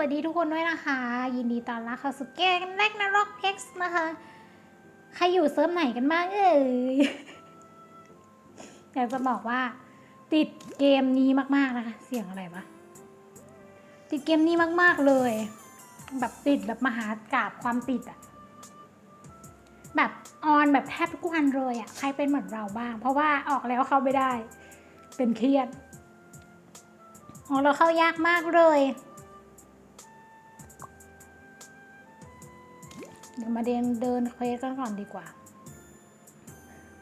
วัสดีทุกคนด้วยนะคะ ยินดีต้อนรับเข้าสู่เกมแรกนรก X นะคะ ใครอยู่เซิร์ฟไหนกันบ้างเอ่ยอยากจะบอกว่า ติดเกมนี้มากๆนะคะ เสียงอะไรวะติดเกมนี้มากๆเลย แบบติดแบบมหากราบความติดอะแบบออนแบบแทบทุกวันเลยอะใครเป็นเหมือนเราบ้าง เพราะว่าออกแล้วเข้าไม่ได้ เป็นเครียดออกแล้วเข้ายากมากเลย เดี๋ยวมาเดินเดินเควสกันก่อนดีกว่า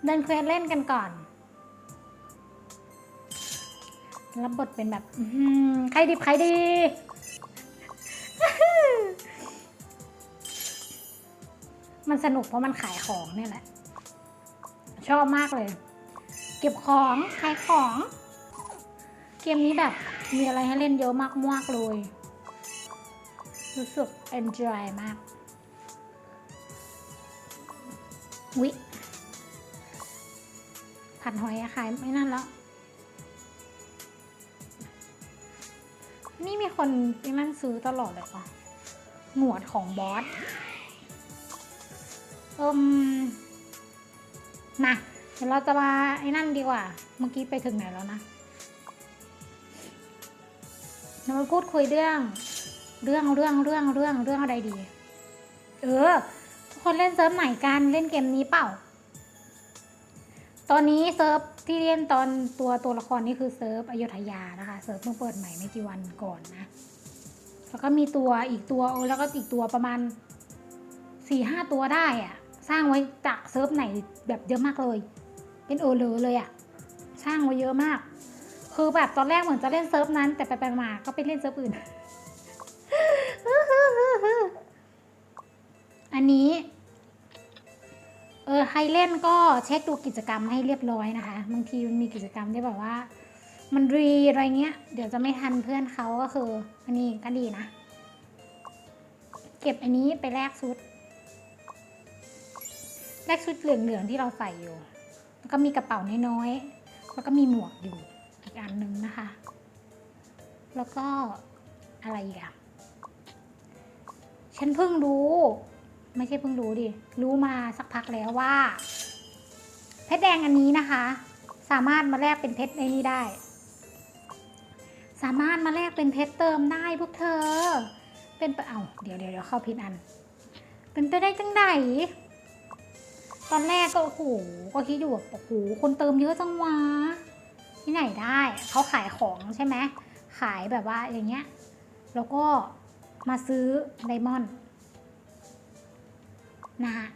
เดินเควสเล่นกันก่อน รับบทเป็นแบบใครดิบใครดี มันสนุกเพราะมันขายของเนี่ยแหละ ชอบมากเลย เก็บของขายของ เกมนี้แบบมีอะไรให้เล่นเยอะมากๆเลย รู้สึก enjoy มาก วิผัดหอยอะขายไม่นั่นแล้ว นี่มีคนยังนั่นซื้อตลอดเลยเหรอหนวดของบอสเอิมมาเดี๋ยวเราจะมาไอ้นั่นดีกว่า เมื่อกี้ไปถึงไหนแล้วนะเราพูดคุยเรื่อง เรื่องเรื่องเรื่องเรื่องเรื่องอะไรดี เออ คนเล่นเซิร์ฟไหนกันเล่นเกมนี้เปล่า ตอนนี้เซิร์ฟที่เล่นตอนตัวตัวละครนี่คือเซิร์ฟอยุธยานะคะเซิร์ฟเพิ่งเปิดใหม่ไม่กี่วันก่อนนะแล้วก็มีตัวอีกตัวแล้วก็อีกตัวประมาณสี่ห้าตัวได้อะสร้างไว้จากเซิร์ฟไหนแบบเยอะมากเลย เป็นโอเลอเลยอะสร้างไว้เยอะมาก คือแบบตอนแรกเหมือนจะเล่นเซิร์ฟนั้น แต่ไปๆมาก็ไปเล่นเซิร์ฟอื่น อันนี้ เออใครเล่นก็เช็คดูกิจกรรมให้เรียบร้อยนะคะ บางทีมันมีกิจกรรมที่แบบว่า มันรีอะไรเงี้ย เดี๋ยวจะไม่ทันเพื่อนเขาก็คือ อันนี้ก็ดีนะ เก็บอันนี้ไปแลกชุด แลกชุดเหลืองๆที่เราใส่อยู่ แล้วก็มีกระเป๋าน้อยๆ แล้วก็มีหมวกอยู่อีกอันนึงนะคะ แล้วก็อะไรอีกอะฉันเพิ่งรู้ ไม่ใช่เพิ่งรู้ดิ รู้มาสักพักแล้วว่า เพชรแดงอันนี้นะคะ สามารถมาแลกเป็นเพชรในนี้ได้ สามารถมาแลกเป็นเพชรเติมได้พวกเธอ เป็นไปเอาเดี๋ยวเดี๋ยวเดี๋ยวเข้าผิดอัน เป็นไปได้จังไดตอนแรกก็โอ้โหก็คิดอยู่แบบโอ้โหคนเติมเยอะจังวะที่ไหนได้เขาขายของใช่ไหมขายแบบว่าอย่างเงี้ย แล้วก็มาซื้อไดมอนด์ นะฮะ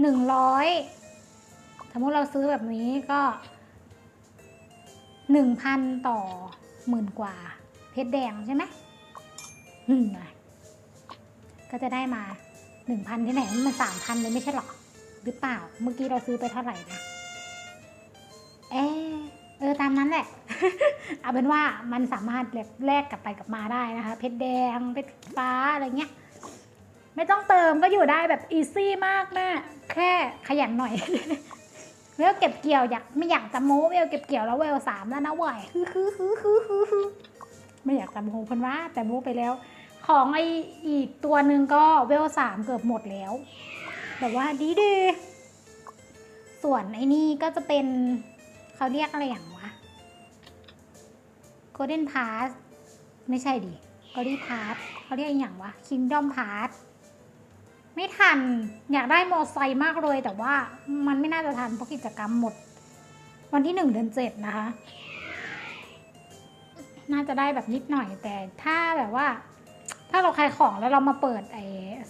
หนึ่งร้อยสมมติเราซื้อแบบนี้ก็หนึ่งพันต่อหมื่นกว่า เพชรแดงใช่ไหมอืมก็จะได้มาหนึ่งพันที่ไหนมันสามพันเลยไม่ใช่หรอ หรือเปล่า เมื่อกี้เราซื้อไปเท่าไหร่นะเออเออตามนั้นแหละ เอาเป็นว่ามันสามารถแลกกลับไปกลับมาได้นะคะ เพชรแดงเพชรฟ้าอะไรเงี้ย ไม่ต้องเติมก็อยู่ได้แบบอีซี่มากแม่แค่ขยันหน่อย เวลเก็บเกี่ยวอยากไม่อยากจะโม้เวลเก็บเกี่ยวแล้วเวลสามแล้วนะเว้ยฮึฮึฮึฮึฮึฮึไม่อยากจะโม้เพันว่า แต่โม้ไปแล้ว ของไออีกตัวหนึ่งก็เวลสามเกือบหมดแล้วแบบว่าดีดีส่วนไอ้นี่ก็จะเป็นเขาเรียกอะไรอย่างวะ Golden Pass ไม่ใช่ดิ Golden Pass เขาเรียกอย่างวะ Kingdom Pass ไม่ทัน อยากได้มอไซค์มากเลย แต่ว่ามันไม่น่าจะทันเพราะกิจกรรมหมด วันที่หนึ่งเดือนเจ็ดนะคะ น่าจะได้แบบนิดหน่อย แต่ถ้าแบบว่า ถ้าเราขายของแล้วเรามาเปิดไอ้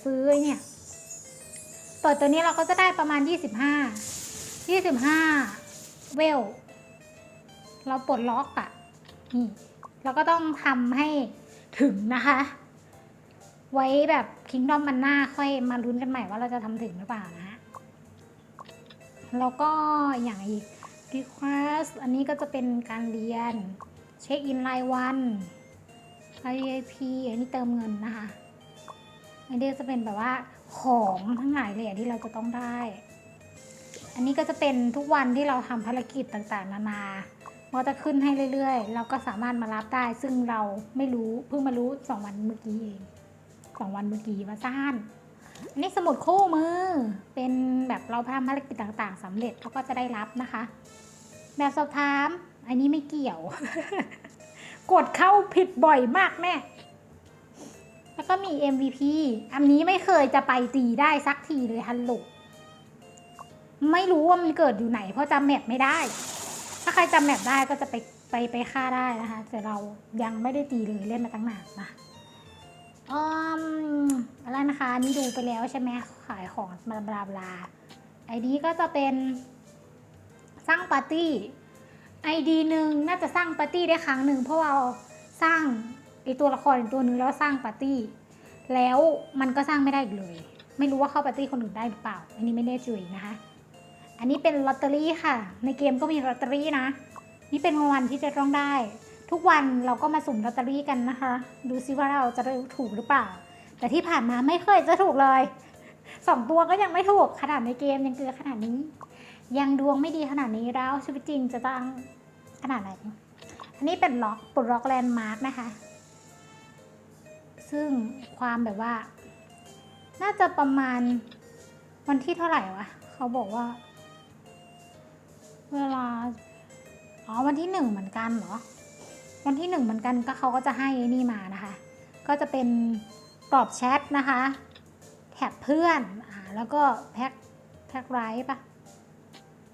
ซื้อเนี่ย เปิดตัวนี้เราก็จะได้ประมาณยี่สิบห้ายี่สิบห้าเวล เราปลดล็อกอะ่ะนี่เราก็ต้องทำให้ถึงนะคะ ไว้แบบคิงดอมมันหน้าค่อยมาลุ้นกันใหม่ว่าเราจะทำถึงหรือเปล่านะฮะแล้วก็อย่างอีก request อันนี้ก็จะเป็นการเรียน เช็คอินรายวัน VIP อันนี้เติมเงินนะคะอันนี้จะเป็นแบบว่าของทั้งหลายเลยที่เราจะต้องได้ อันนี้ก็จะเป็นทุกวันที่เราทำภารกิจต่างๆ นานามันก็จะขึ้นให้เรื่อยๆ เราก็สามารถมารับได้ ซึ่งเราไม่รู้เพิ่งมารู้สองวันเมื่อกี้เอง สองวันเมื่อกี้ว่าซ่านอันนี้สมุดคู่มือ เป็นแบบเราทำภารกิจต่างๆสำเร็จเราก็จะได้รับนะคะ แบบสอบถาม อันนี้ไม่เกี่ยว กดเข้าผิดบ่อยมากแม่ แล้วก็มี MVP อันนี้ไม่เคยจะไปตีได้สักทีเลยฮัลโหลไม่รู้ว่ามันเกิดอยู่ไหน เพราะจำแมปไม่ได้ ถ้าใครจำแมปได้ก็จะไปไปไปฆ่าได้นะคะ แต่เรายังไม่ได้ตีเลยเล่นมาตั้งนานนะ อืมอะไรนะคะนี่ดูไปแล้วใช่ไหมขายของบลาบลาบลาไอดีก็จะเป็นสร้างปาร์ตี้ไอดีหนึ่งน่าจะสร้างปาร์ตี้ได้ครั้งหนึ่งเพราะเราสร้างไอตัวละครอีกตัวหนึงแล้วสร้างปาร์ตี้ แล้วมันก็สร้างไม่ได้อีกเลย ไม่รู้ว่าเข้าปาร์ตี้คนอื่นได้หรือเปล่า อันนี้ไม่แน่ใจนะคะ อันนี้เป็นลอตเตอรี่ค่ะ ในเกมก็มีลอตเตอรี่นะ นี่เป็นรางวัลที่จะต้องได้ ทุกวันเราก็มาสุ่มลอตเตอรี่กันนะคะ ดูซิว่าเราจะได้ถูกหรือเปล่า แต่ที่ผ่านมาไม่เคยจะถูกเลยสองตัวก็ยังไม่ถูกขนาดในเกมยังเกลือขนาดนี้ ยังดวงไม่ดีขนาดนี้แล้วชีวิตจริงจะต้องขนาดไหนอันนี้เป็นล็อกปลดล็อกแลนด์มาร์กนะคะ ซึ่งความแบบว่า น่าจะประมาณวันที่เท่าไหร่วะ เขาบอกว่า เวลา อ๋อ วันที่หนึ่งเหมือนกันเหรอ วันที่หนึ่งเหมือนกันก็เขาก็จะให้ไอ้นี่มานะคะ ก็จะเป็นกรอบแชทนะคะ แท็บเพื่อนอ่าแล้วก็แพ็คแพ็คไรปะ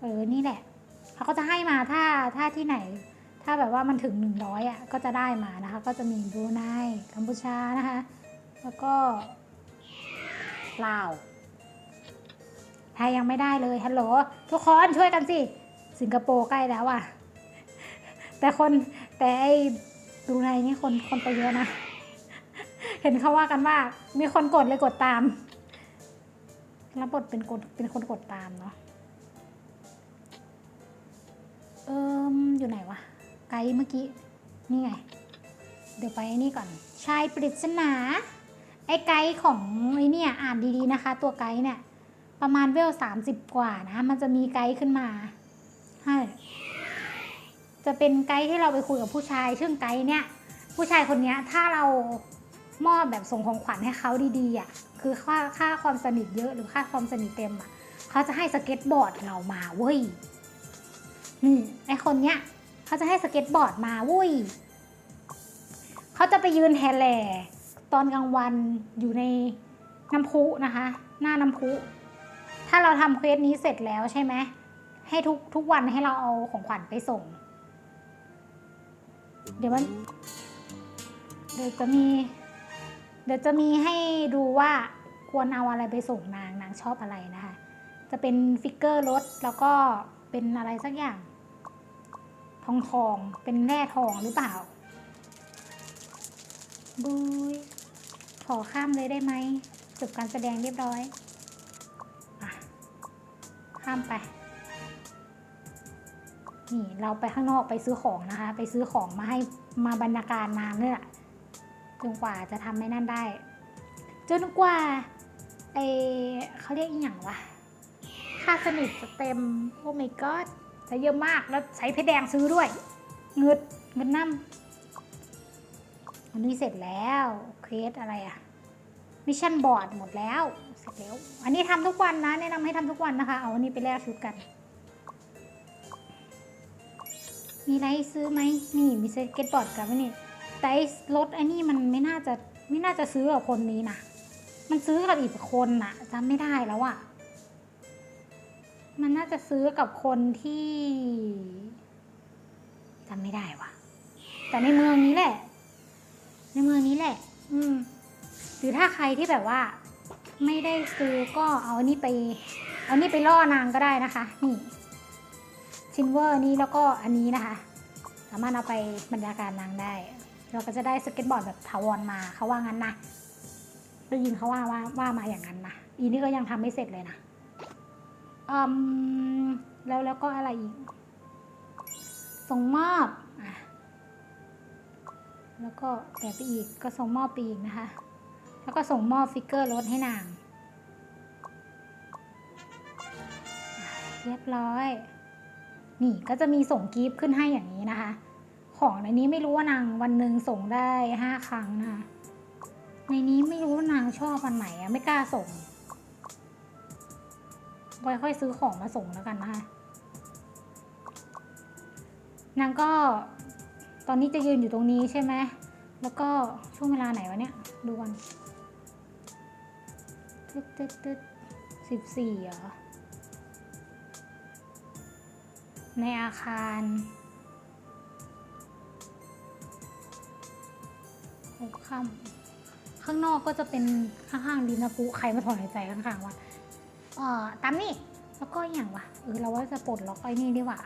เออนี่แหละเขาก็จะให้มาถ้าถ้าที่ไหน ถ้าแบบว่ามันถึงหนึ่งร้อยอะก็จะได้มานะคะ ก็จะมีบรูไนกัมพูชานะคะ แล้วก็ลาวไทยยังไม่ได้เลยฮัลโหลทุกคนช่วยกันสิ สิงคโปร์ใกล้แล้วอะ แต่คน แต่ไอ้ดูไนนี่คนคนไปเยอะนะ เห็นเขาว่ากันว่า มีคนกดเลยกดตามรับบทเป็นกดเป็นคนกดตามเนาะเอิมอยู่ไหนวะ ไกด์เมื่อกี้ นี่ไง เดี๋ยวไปนี่ก่อน ชายปริศนา ไอ้ไกด์ของไอ้เนี่ยอ่านดีๆนะคะ ตัวไกด์เนี่ย ประมาณเวลสามสิบกว่านะ มันจะมีไกด์ขึ้นมา ใช่ จะเป็นไกด์ที่เราไปคุยกับผู้ชาย ซึ่งไกด์เนี่ยผู้ชายคนนี้ถ้าเรามอบแบบส่งของขวัญให้เขาดีๆอะคือค่าค่าความสนิทเยอะหรือค่าความสนิทเต็มอะเขาจะให้สเก็ตบอร์ดเรามาเว้ยนี่ไอคนเนี้ยเขาจะให้สเก็ตบอร์ดมาเว้ยเขาจะไปยืนแฮแหล่ตอนกลางวันอยู่ในน้ำพุนะคะ หน้าน้ำพุ ถ้าเราทำเควสนี้เสร็จแล้วใช่ไหมให้ทุกทุกวันให้เราเอาของขวัญไปส่ง เดี๋ยวมันเดี๋ยวจะมี เดี๋ยวจะมีให้ดูว่าควรเอาอะไรไปส่งนางนางชอบอะไรนะคะ จะเป็นฟิกเกอร์รถแล้วก็เป็นอะไรสักอย่าง ทองทองเป็นแร่ทองหรือเปล่าบุยขอข้ามเลยได้ไหมจบการแสดงเรียบร้อยอข้ามไป นี่เราไปข้างนอกไปซื้อของนะคะ ไปซื้อของมาให้มาบรรณาการนาเนี่ยจนกว่าจะทำไม่นั่นได้ จนกว่าไอเขาเรียกอีหยังวะค่าสนิทจะเต็มโอ้ my god ใช้เยอะมากแล้วใช้เพชรแดงซื้อด้วย เงินเงินน้ำอันนี้เสร็จแล้วเคสอะไรอะมิชชั่นบอร์ดหมดแล้ว เสร็จแล้ว อันนี้ทำทุกวันนะ แนะนำให้ทำทุกวันนะคะ เอาอันนี้ไปแลกชุดกัน มีอะไรซื้อไหมนี่มีสเก็ตบอร์ดกับนี่แต่ไอ้รถไอ้นี่มันไม่น่าจะไม่น่าจะซื้อกับคนนี้นะมันซื้อกับอีกคนน่ะจำไม่ได้แล้วอะมันน่าจะซื้อกับคนที่จำไม่ได้ว่ะ แต่ในเมืองนี้แหละ ในเมืองนี้แหละ อืมหรือถ้าใครที่แบบว่า ไม่ได้ซื้อก็เอานนี้ไป เอานี่ไปล่อนางก็ได้นะคะ นี่ ซินเวอร์นี้แล้วก็อันนี้นะคะ สามารถเอาไปบรรยาการนางได้ เราก็จะได้สเก็ตบอร์ดแบบถาวรมาเขาว่างั้นนะได้ยินเขาว่าว่าว่ามาอย่างนั้นนะอีนี่ก็ยังทำไม่เสร็จเลยนะอืมแล้วแล้วก็อะไรอีก ส่งมอบอะแล้วก็แต่ไปอีกก็ส่งมอบไปอีกนะคะ แล้วก็ส่งมอบฟิกเกอร์รถให้นาง เรียบร้อย นี่ก็จะมีส่งกิฟต์ขึ้นให้อย่างนี้นะคะ ของในนี้ไม่รู้ว่านางวันหนึ่งส่งได้ห้าครั้งนะคะในนี้ไม่รู้ว่านางชอบอันไหนอะไม่กล้าส่งไว้ค่อยซื้อของมาส่งแล้วกันนะคะ นางก็ตอนนี้จะยืนอยู่ตรงนี้ใช่ไหม แล้วก็ช่วงเวลาไหนวะเนี่ย ดูกันตึ๊ดตึ๊ดตึ๊ดสิบสี่เหรอ ในอาคารหกค่ำข้างนอกก็จะเป็นข้างๆดินนะปุใครมาถอนหายใจข้างๆวะเอ่อตามนี่แล้วก็อย่างวะเออเราว่าจะปลดล็อกไอ้นี่ดีกว่า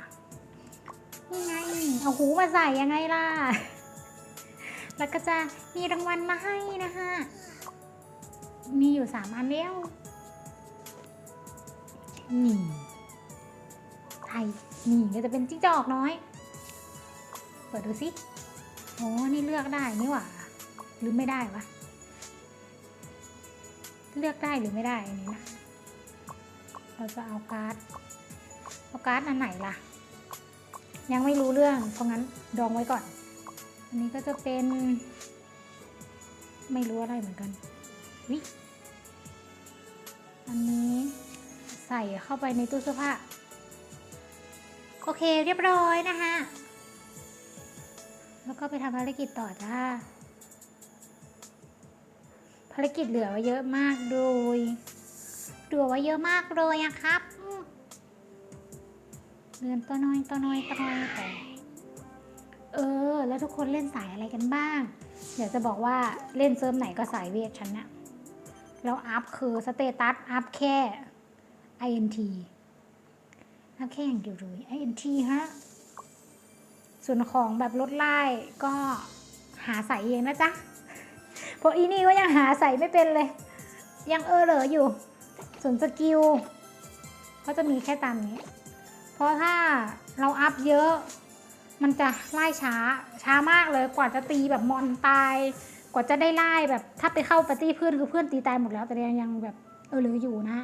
นี่ไงเอาหูมาใส่ยังไงล่ะ แล้วก็จะมีรางวัลมาให้นะฮะมีอยู่สามอันเดียวนี่ไทย นี่ก็จะเป็นจิ้งจอกน้อย เปิดดูสิโอ้นี่เลือกได้นี่หว่า หรือไม่ได้วะ เลือกได้หรือไม่ได้อันนี้นะ เราจะเอาการ์ด เอาการ์ดอันไหนล่ะ ยังไม่รู้เรื่อง เพราะงั้นดองไว้ก่อน อันนี้ก็จะเป็น ไม่รู้อะไรเหมือนกัน วิ อันนี้ใส่เข้าไปในตู้เสื้อผ้า โอเคเรียบร้อยนะคะ แล้วก็ไปทำภารกิจต่อจ้า ภารกิจเหลือไว้เยอะมากเลยเหลือไว้เยอะมากเลยอะครับเดือนตัวน้อยตัวน้อยตัวน้อยแต่เออ แล้วทุกคนเล่นสายอะไรกันบ้าง เดี๋ยวจะบอกว่าเล่นเซิร์ฟไหนก็สายเวทฉันนะแล้วอัพคือสเตตัสอัพแค่ int อัพแค่อย่างเดียวเลย int ฮะ ส่วนของแบบลดไล่ก็หาใส่เองนะจ๊ะเพราะอีนี่ก็ยังหาใส่ไม่เป็นเลย ยังเออเหลออยู่ ส่วนสกิลก็จะมีแค่ตามนี้ เพราะถ้าเราอัพเยอะ มันจะไล่ช้าช้ามากเลยกว่าจะตีแบบมอนตาย กว่าจะได้ไล่แบบถ้าไปเข้าปาร์ตี้เพื่อนคือเพื่อนตีตายหมดแล้วแต่ยังยังแบบเออเหลืออยู่นะ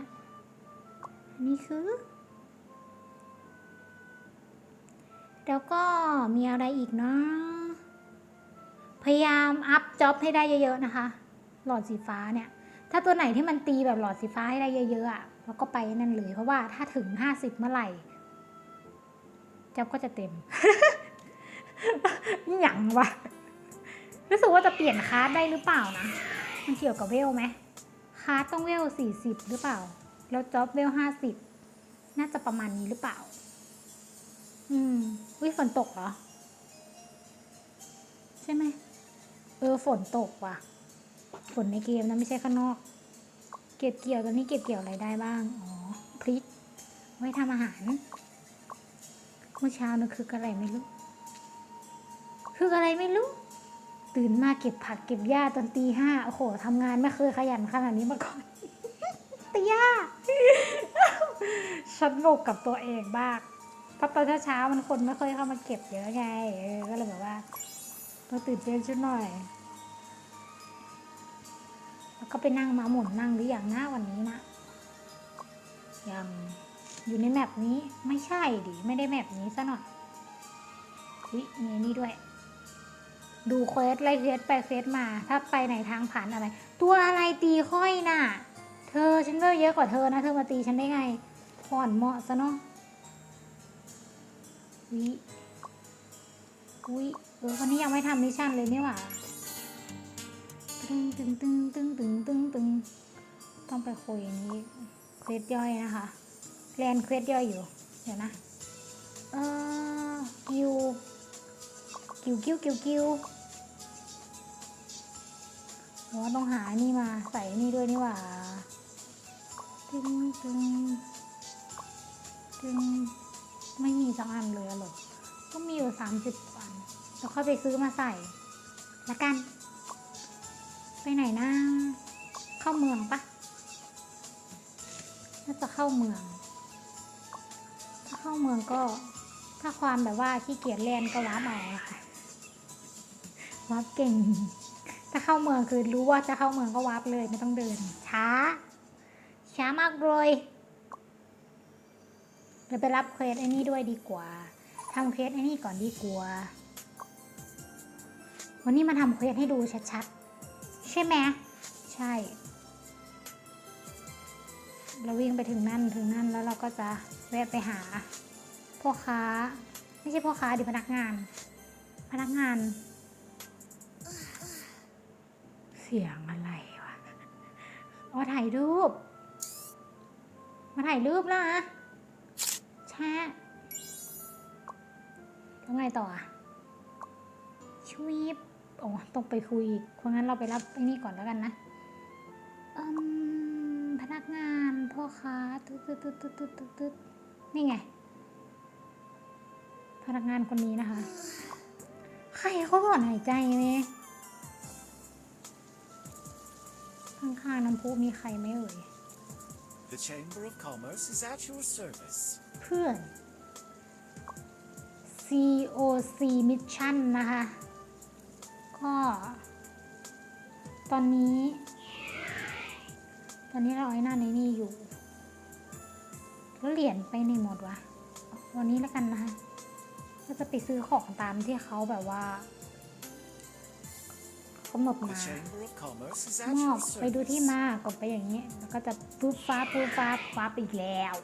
นี่คือ แล้วก็มีอะไรอีกเนาะพยายามอัพจ็อบให้ได้เยอะๆนะคะ หลอดสีฟ้าเนี่ย ถ้าตัวไหนที่มันตีแบบหลอดสีฟ้าให้ได้เยอะๆอะเราก็ไปนั่นเลย เพราะว่าถ้าถึงห้าสิบเมื่อไหร่จ็อบก็จะเต็มหยังวะรู้สึกว่าจะเปลี่ยนคาร์ดได้หรือเปล่านะ มันเกี่ยวกับเวลไหมคาร์ดต้องเวลสี่สิบหรือเปล่า แล้วจ็อบเวลห้าสิบน่าจะประมาณนี้หรือเปล่า อืมวิฝนตกเหรอ ใช่ไหม เออฝนตกว่ะ ฝนในเกมนะไม่ใช่ข้างนอก เก็บเกี่ยวตอนนี้เก็บเกี่ยวอะไรได้บ้าง อ๋อพริก ไว้ทำอาหาร เมื่อเช้านึกคืออะไรไม่รู้ คืออะไรไม่รู้ ตื่นมาเก็บผักเก็บหญ้าตอนตีห้าโอ้โหทำงานไม่เคยขยันขนาดนี้มาก่อนตีห้าฉันงกกับตัวเองบ้าง ราะตอนเช้าๆมันคนไม่ค่อยเข้ามาเก็บเยอะไงเออก็เลยแบบว่าต้องตื่นเต้นชุดหน่อย แล้วก็ไปนั่งมาหมุนนั่งหรืออย่างหน้าวันนี้นะยังอยู่ในแมปนี้ไม่ใช่ดิไม่ได้แมปนี้ซะหน่อยวิมีนนี่ด้วย ดูเควสไล่เควสไปเควสมา ถ้าไปไหนทางผ่านอะไร ตัวอะไรตีค่อยน่ะ เธอฉันเวลเยอะกว่าเธอนะ เธอมาตีฉันได้ไงผ่อนเหมาะซะเนาะ วิวิเออวันนี้ยังไม่ทำมิชชั่นเลยนี่หว่าตึงตึงตึงตึงตึงตึงตึงต้องไปคุยอันนี้เควสย่อยนะคะเรียนเควสย่อยอยู่ เดี๋ยวนะ เออกิวกิวกิวกิวกิวอ๋อต้องหานี่มาใส่นี่ด้วยนี่หว่าตึงตึงตึง ไม่มีสักอันเลยเหรอก็มีอยู่สามสิบอันแล้วค่อยไปซื้อมาใส่ ละกัน ไปไหนนะ เข้าเมืองปะน่าจะเข้าเมือง ถ้าเข้าเมืองก็ ถ้าความแบบว่าขี้เกียจเล่นก็วับเอาค่ะวับเก่ง ถ้าเข้าเมืองคือรู้ว่าจะเข้าเมืองก็วับเลยไม่ต้องเดิน ช้า ช้ามากเลย รเราไปรับเควสไอ้นี่ด้วยดีกว่าทำเควสไอ้นี่ก่อนดีกว่า วันนี้มาทำเควสให้ดูชัดๆ ใช่ไหมใช่ เราวิ่งไปถึงนั่นถึงนั่นแล้วเราก็จะแวะไปหาพ่อค้า ไม่ใช่พ่อค้าดิพนักงาน พนักงาน เสียงอะไรวะอ๋อถ่ายรูป มาถ่ายรูปแล้วนะ ชะแล้วไงต่ออะชวีบโอ้ต้องไปคุยอีกเพราะงั้นเราไปรับไอ้นี่ก่อนแล้วกันนะอืมพนักงานพ่อค้าตึ๊ดตึ๊ดตึ๊ดตึ๊ดตึ๊ดตึ๊ดตึ๊ดนี่ไง พนักงานคนนี้นะคะ ใครเขาถอนหายใจไหมข้างๆน้ำพุมีใครไหมเอ่ย The Chamber of Commerce is at your service. เพื่อน COC Mission นะคะ ก็ ตอนนี้ ตอนนี้เราไอ้หน้าในนี่อยู่ แล้วเหรียญไปในหมดวะวันนี้แล้วกันนะคะก็จะไปซื้อของตามที่เขาแบบว่ากำหนด The มา Chamber of Commerce is ม at อบ your ไปดูที่ service. มากดไปอย่างนี้ แล้วก็จะปุ๊บฟ้าปุ๊บฟ้าฟ้าไปอีกแล้ว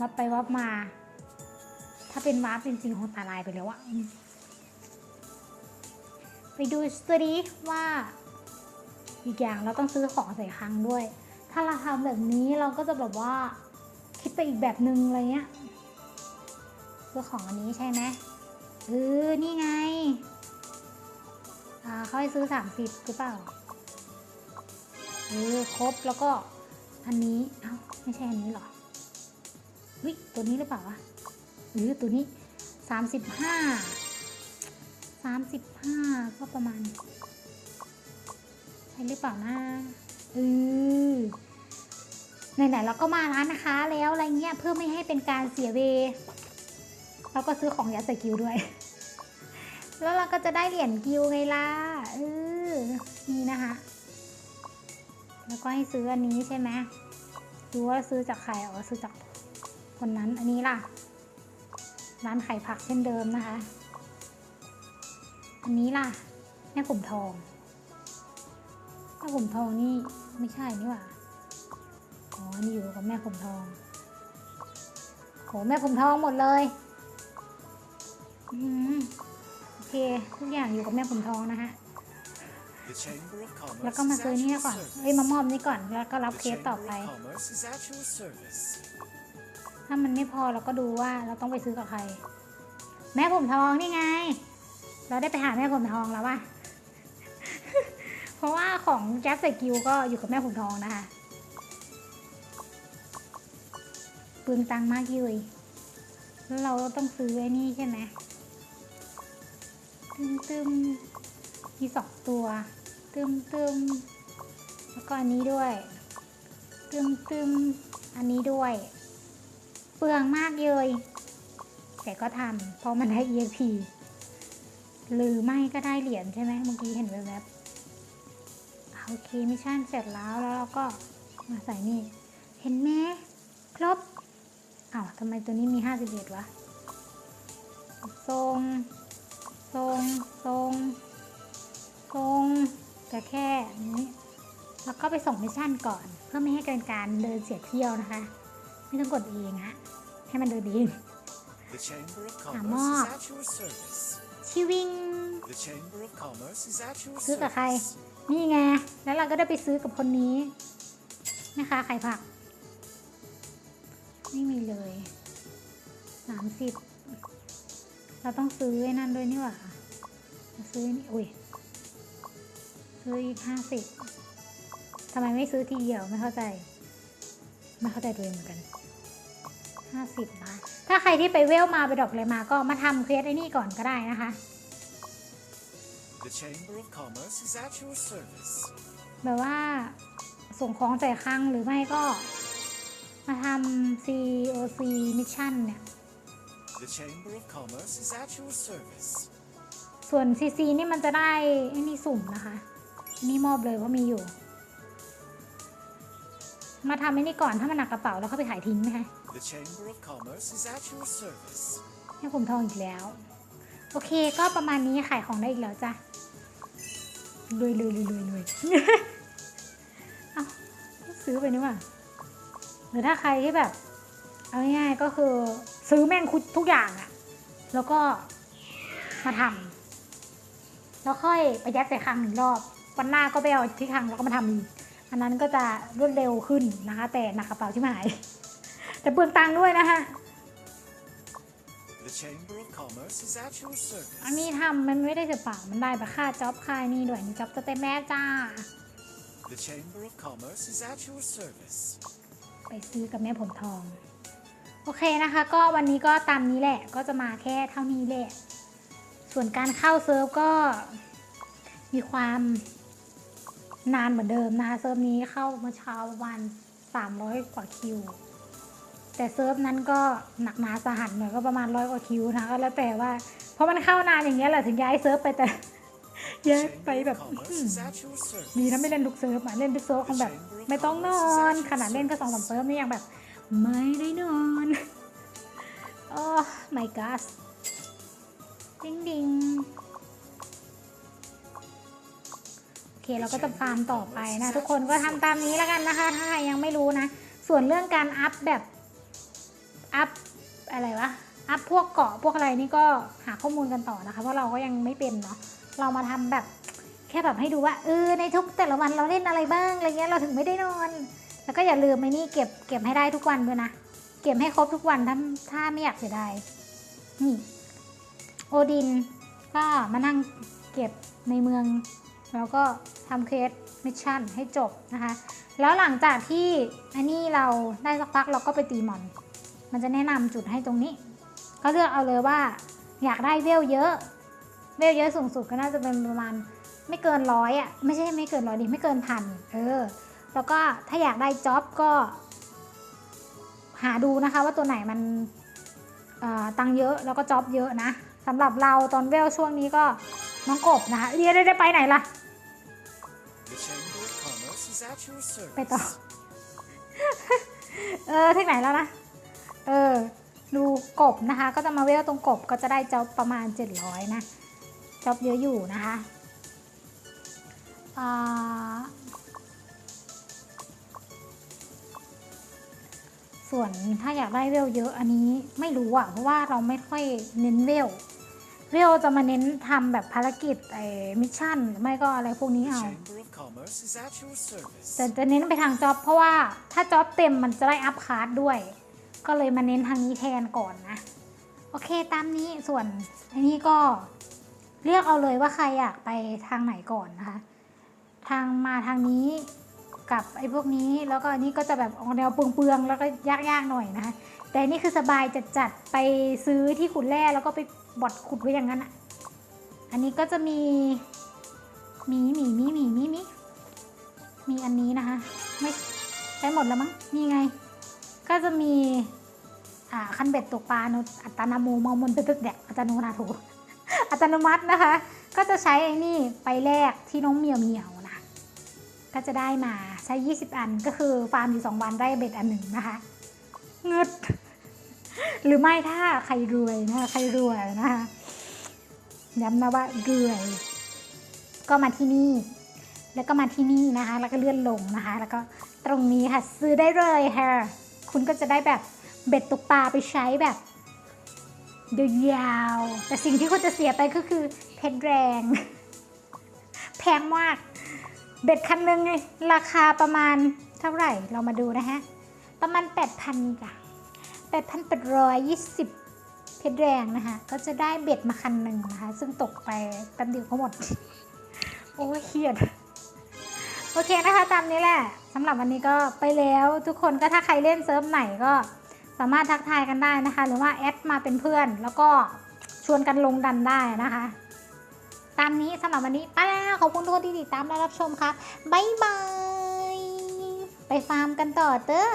วับไปวับมา ถ้าเป็นวาร์ปจริงๆคงตาลายไปแล้วอะไปดูสตรีว่าอีกอย่างเราต้องซื้อของใส่คลังด้วย ถ้าเราทำแบบนี้เราก็จะแบบว่าคิดไปอีกแบบนึงอะไรเงี้ยซื้อของอันนี้ใช่ไหมเออ นี่ไง อ่าเขาให้ซื้อสามสิบหรือเปล่า เออ ครบแล้วก็อันนี้ เอ้า ไม่ใช่อันนี้หรอ วิตัวนี้หรือเปล่าวะหรือตัวนี้สามสิบห้าสามสิบห้าก็ประมาณใช่หรือเปล่านะเออไหนๆเราก็มาร้านนะคะแล้วอะไรเงี้ยเพื่อไม่ให้เป็นการเสียเวเราก็ซื้อของยัดใส่กิวด้วย แล้วเราก็จะได้เหรียญกิวไงล่ะเออนี่นะคะ แล้วก็ให้ซื้ออันนี้ใช่ไหมดูว่าซื้อจากใครอ๋อซื้อจาก คนนั้นอันนี้ล่ะ ร้านไข่ผักเช่นเดิมนะคะ อันนี้ล่ะแม่ผมทองแม่ผมทองนี่ไม่ใช่นี่หว่าอ๋อนี่อยู่กับแม่ผมทองโหแม่ผมทองหมดเลยอืมโอเคทุกอย่างอยู่กับแม่ผมทองนะฮะแล้วก็มาซื้อนี่ก่อนเอ้ยมามอบนี่ก่อนแล้วก็รับเคสต่อไป ถ้ามันไม่พอเราก็ดูว่าเราต้องไปซื้อกับใคร แม่ผมทองนี่ไง เราได้ไปหาแม่ผมทองแล้วว่ะ เพราะว่าของแจ๊บใส่กิวก็อยู่กับแม่ผมทองนะคะปืนตังมากยุยแล้วเราต้องซื้อไอ้นี่ใช่ไหมตึมตึมมีสองตัวตึมตึมแล้วก็อันนี้ด้วย ตึมตึมอันนี้ด้วย เปลืองมากเลย แต่ก็ทำเพราะมันได้ EXP หรือไม่ก็ได้เหรียญใช่ไหมเมื่อกี้เห็นแวบๆโอเคมิชชั่นเสร็จแล้วแล้วเราก็มาใส่นี่ เห็นไหมครบอ้าวทำไมตัวนี้มี 51 วะทรงทรงทรงทรงแต่แค่นี้ แล้วก็ไปส่งมิชชั่นก่อน เพื่อไม่ให้เกินการเดินเสียเที่ยวนะคะ ไม่ต้องกดเองฮะให้มันเดินเอง The Chamber of Ah, Commerce Mark. is at your service. ชิวิง The Chamber of Commerce is at your ซื้อกับใคร service. นี่ไง แล้วเราก็ได้ไปซื้อกับคนนี้นะคะไข่ผัก ไม่มีเลยสามสิบเราต้องซื้อไอ้นั่นด้วยนี่หว่าซื้อนี่อุ้ยซื้ออีกห้าสิบทำไมไม่ซื้อทีเดียวไม่เข้าใจ ไม่เข้าใจตัวเองเหมือนกัน ห้าสิบนะถ้าใครที่ไปเวลมาไปดรอกเลยมาก็มาทำเควสไอ้นี่ก่อนก็ได้นะคะ The Chamber of Commerce is at your service. แบบว่าส่งของใส่คลังหรือไม่ก็มาทำ COC mission เนี่ย The Chamber of Commerce is at your service. ส่วน CC นี่มันจะได้ไอ้นี่สุ่มนะคะอันนี่มอบเลยเพราะมีอยู่ มาทำไอ้นี่ก่อนถ้ามันหนักกระเป๋าแล้วเข้าไปขายทิ้งไหมคะ The Chamber of Commerce is at your service. ให้ผมทองอีกแล้ว โอเคก็ประมาณนี้ขายของได้อีกแล้วจ้ะรวยรวยรวยรวยรวยเอาซื้อไปนี่หว่าหรือถ้าใครที่แบบ เอาง่ายๆก็คือซื้อแม่งคุดทุกอย่างอะแล้วก็มาทำแล้วค่อยไปยัดใส่คลังหนึ่งรอบ วันหน้าก็ไปเอาที่คลังแล้วก็มาทำอีกอันนั้นก็จะรวดเร็วขึ้นนะคะ แต่หนักกระเป๋าที่หมาย แต่เปลืองตังค์ด้วยนะคะ The Chamber of Commerce is at your อัน service. นี้ทำมันไม่ได้จะเปล่ามันได้แบบค่าจ็อบค่านี่ด้วยนี่จ็อบสเตทแม่จ้า The Chamber of Commerce is at your service. ไปซื้อกับแม่ผมทอง โอเคนะคะ ก็วันนี้ก็ตามนี้แหละก็จะมาแค่เท่านี้แหละ ส่วนการเข้าเซิร์ฟก็มีความนานเหมือนเดิมนะคะเซิร์ฟนี้เข้าเมื่อเช้าประมาณ300 กว่าคิว แต่เซิร์ฟนั้นก็หนักหนาสาหัสหน่อยก็ประมาณร้อยกว่าคิวนะก็แล้วแต่ว่า เพราะมันเข้านานอย่างเงี้ยแหละถึงย้ายเซิร์ฟไปแต่ย้ายไปแบบ of อื้อ Commerce หือ is at your service. ดีนะไม่เล่นทุกเซิร์ฟอะเล่นทุกเซิร์ฟคงแบบ ไม่ต้องนอนขนาดเล่นก็สองสามเซิร์ฟนี่ยังแบบ ไม่ได้นอนโอ้ my god ดิงดิงโอเคเราก็จะฟาร์มต่อไปนะ ทุกคนก็ทำตามนี้แล้วกันนะคะ ถ้าใครยังไม่รู้นะ ส่วนเรื่องการอัพแบบ อัพอะไรวะ อัพพวกเกาะพวกอะไรนี่ก็หาข้อมูลกันต่อนะคะ เพราะเราก็ยังไม่เป็นเนาะ เรามาทำแบบแค่แบบให้ดูว่าเออในทุกแต่ละวันเราเล่นอะไรบ้างอะไรเงี้ยเราถึงไม่ได้นอน แล้วก็อย่าลืมไอ้นี่เก็บเก็บให้ได้ทุกวันด้วยนะ เก็บให้ครบทุกวันถ้าถ้าไม่อยากเสียดาย นี่โอดินก็มานั่งเก็บในเมืองแล้วก็ทำเควสมิชชั่นให้จบนะคะ แล้วหลังจากที่อันนี้เราได้สักพักเราก็ไปตีมอน มันจะแนะนำจุดให้ตรงนี้ ก็เลือกเอาเลยว่า อยากได้เวลเยอะ เวลเยอะสูงสุดก็น่าจะเป็นประมาณไม่เกินร้อยอะไม่ใช่ไม่เกินร้อยดิไม่เกินพันเออ แล้วก็ถ้าอยากได้จ็อบก็ หาดูนะคะว่าตัวไหนมันเอ่อตังค์เยอะแล้วก็จ็อบเยอะนะสำหรับเราตอนเวลช่วงนี้ก็น้องกบนะคะเรียนได้ไปไหนล่ะ The Chamber of Commerce is at your ไปต่อ service. เออที่ไหนแล้วนะ เออ ดูกบนะคะ ก็จะมาเวลตรงกบก็จะได้จ็อบประมาณ 700 นะจ็อบเยอะอยู่นะคะอ่าส่วนถ้าอยากได้เวลเยอะอันนี้ไม่รู้อะเพราะว่าเราไม่ค่อยเน้นเวลเวลจะมาเน้นทำแบบภารกิจไอ้มิชชั่นหรือไม่ก็อะไรพวกนี้ The เอา Chamber of Commerce is at your service. แต่จะเน้นไปทางจ็อบเพราะว่าถ้าจ็อบเต็มมันจะได้อัพคาร์ดด้วย ก็เลยมาเน้นทางนี้แทนก่อนนะ โอเคตามนี้ส่วนอันนี้ก็เลือกเอาเลยว่าใครอยากไปทางไหนก่อนนะคะ ทางมาทางนี้กับไอ้พวกนี้แล้วก็อันนี้ก็จะแบบออกแนวเปลืองๆแล้วก็ยากๆหน่อยนะคะ แต่อันนี่คือสบายจัดๆไปซื้อที่ขุดแร่แล้วก็ไปบดขุดไว้อย่างนั้นอะอันนี้ก็จะมีมีมีมีมีมีมีมีอันนี้นะคะ ไม่ใช้หมดแล้วมั้งนี่ไง ก็จะมีอ่าคันเบ็ดตกปลาอัตนาโมมอมนตึกๆเนี่ยอัตโนนาโถอัตโนมัตินะคะ ก็จะใช้ไอ้นี่ไปแลกที่น้องเหมียวเหมียวนะ ก็จะได้มาใช้ 20 อันก็คือฟาร์มอยู่ 2 วันได้เบ็ดอันหนึ่งนะคะเงึดหรือไม่ถ้าใครรวยนะคะใครรวยนะคะย้ำนะว่ารวยก็มาที่นี่ แล้วก็มาที่นี่นะคะ แล้วก็เลื่อนลงนะคะ แล้วก็ตรงนี้ค่ะซื้อได้เลยค่ะ คุณก็จะได้แบบเบ็ดตกปลาไปใช้แบบยาวๆแต่สิ่งที่คุณจะเสียไปก็คือเพชรแรง แพงมาก เบ็ดคันหนึ่งราคาประมาณเท่าไหร่เรามาดูนะฮะ ประมาณ 8,000จ้ะ8,820เพชรแรงนะคะ ก็จะได้เบ็ดมาคันหนึ่งนะคะ ซึ่งตกไปแป๊บเดียวก็หมด โอ้เครียด โอเคนะคะตามนี้แหละสำหรับวันนี้ก็ไปแล้วทุกคนก็ถ้าใครเล่นเซิร์ฟไหนก็สามารถทักทายกันได้นะคะ หรือว่าแอดมาเป็นเพื่อน แล้วก็ชวนกันลงดันได้นะคะ ตามนี้สำหรับวันนี้ไปแล้วขอบคุณทุกคนที่ติดตามและรับชมครับบ๊ายบาย ไปฟาร์มกันต่อเตอ